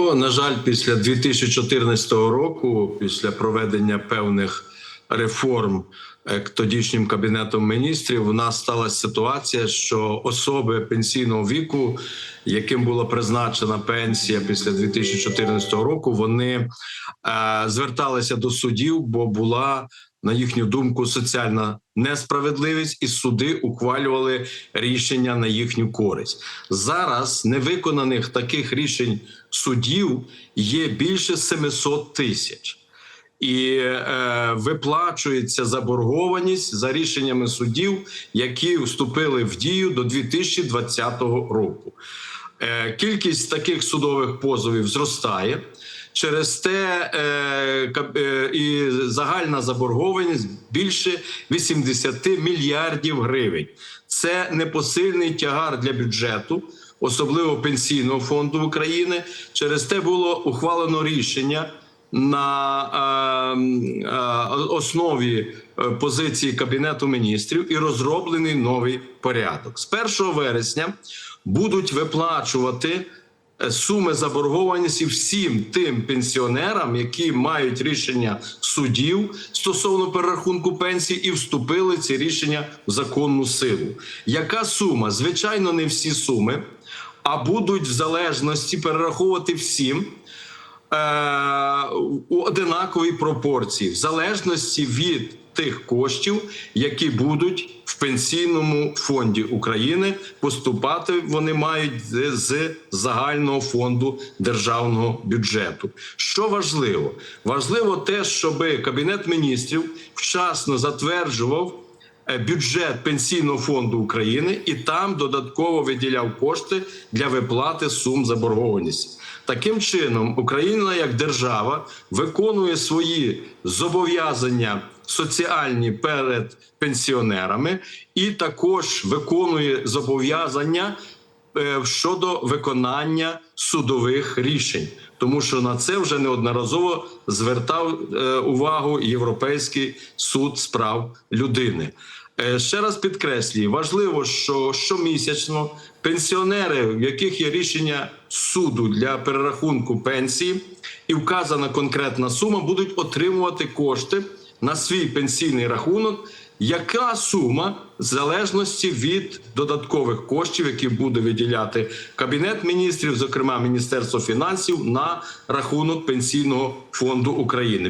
Ну, на жаль, після 2014 року, після проведення певних реформ е, тодішнім кабінетом міністрів, у нас сталася ситуація, що особи пенсійного віку, яким була призначена пенсія після 2014 року, вони е, зверталися до судів, бо була на їхню думку соціальна несправедливість, і суди ухвалювали рішення на їхню користь. Зараз невиконаних таких рішень судів є більше 700 тисяч. І е, виплачується заборгованість за рішеннями судів, які вступили в дію до 2020 року. Е, кількість таких судових позовів зростає. Через те е, е, і загальна заборгованість більше 80 мільярдів гривень. Це непосильний тягар для бюджету, особливо пенсійного фонду України. Через те було ухвалено рішення на е, е, основі е, позиції Кабінету міністрів і розроблений новий порядок. З 1 вересня будуть виплачувати е, суми заборгованості всім тим пенсіонерам, які мають рішення судів стосовно перерахунку пенсії і вступили ці рішення в законну силу. Яка сума? Звичайно, не всі суми, а будуть в залежності перераховувати всім у одинаковій пропорції, в залежності від тих коштів, які будуть в пенсійному фонді України поступати. Вони мають з, загального фонду державного бюджету. Що важливо? Важливо те, щоб кабінет міністрів вчасно затверджував е, бюджет пенсійного фонду України і там додатково виділяв кошти для виплати сум заборгованості. Таким чином, Україна як держава виконує свої зобов'язання соціальні перед пенсіонерами і також виконує зобов'язання е, щодо виконання судових рішень, тому що на це вже неодноразово звертав е, увагу Європейський суд з прав людини. Е, Ще раз підкреслюю, важливо, що щомісячно пенсіонери, в яких є рішення суду для перерахунку пенсії, і вказана конкретна сума, будуть отримувати кошти на свій пенсійний рахунок. Яка сума в залежності від додаткових коштів, які буде виділяти кабінет міністрів, зокрема Міністерство фінансів, на рахунок пенсійного фонду України?